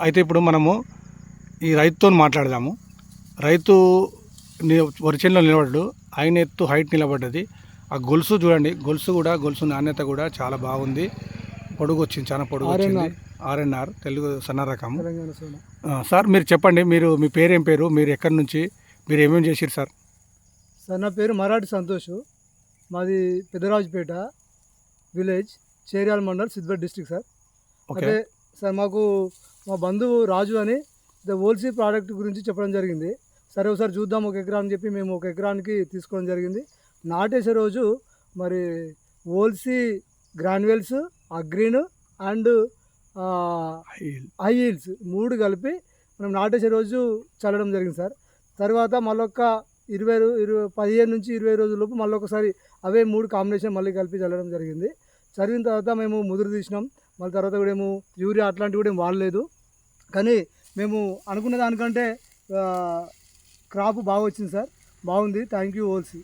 అయితే ఇప్పుడు మనము ఈ రైతుతో మాట్లాడదాము. రైతు ని- వరి చేనులో నిలబడ్డాడు. ఆయన ఎత్తు హైట్ నిలబడ్డది. ఆ గొలుసు చూడండి. గొలుసు కూడా గొలుసు నాణ్యత కూడా చాలా బాగుంది. పొడుగు వచ్చింది చాలా పొడుగు వచ్చింది. ఆర్ఎన్ఆర్ తెలుగు సన్న రకం. సార్ మీరు చెప్పండి. మీరు మీ పేరు ఏం పేరు? మీరు ఎక్కడి నుంచి? మీరు ఏమేమి చేసిరు సార్? సార్ నా పేరు మరాఠీ సంతోష్. మాది Peddarajupeta village Cheryala mandal Siddipet district sir. Okay. Sir మాకు మా బంధువు రాజు అని ద ఓల్సీ ప్రోడక్ట్ గురించి చెప్పడం జరిగింది. సరే ఒకసారి చూద్దాం ఒక ఎకరా అని చెప్పి మేము ఒక ఎకరానికి తీసుకోవడం జరిగింది. నాటేసే రోజు మరి ఓల్సీ గ్రాన్యువల్స్ అగ్రీన్ అండ్ హై హీల్స్ మూడు కలిపి మనం నాటేసే రోజు చల్లడం జరిగింది సార్. తర్వాత మళ్ళొక్క ఇరవై ఇరవై పదిహేను నుంచి ఇరవై రోజులలోపు మళ్ళీ ఒకసారి అవే మూడు కాంబినేషన్ మళ్ళీ కలిపి చల్లడం జరిగింది. చదివిన తర్వాత మేము ముదురు తీసినాం. మళ్ళీ తర్వాత కూడా ఏమో యూరియా అట్లాంటివి కూడా ఏం వాడలేదు. కానీ మేము అనుకున్న దానికంటే క్రాప్ బాగా వచ్చింది సార్. బాగుంది. Thank you ఓల్సీ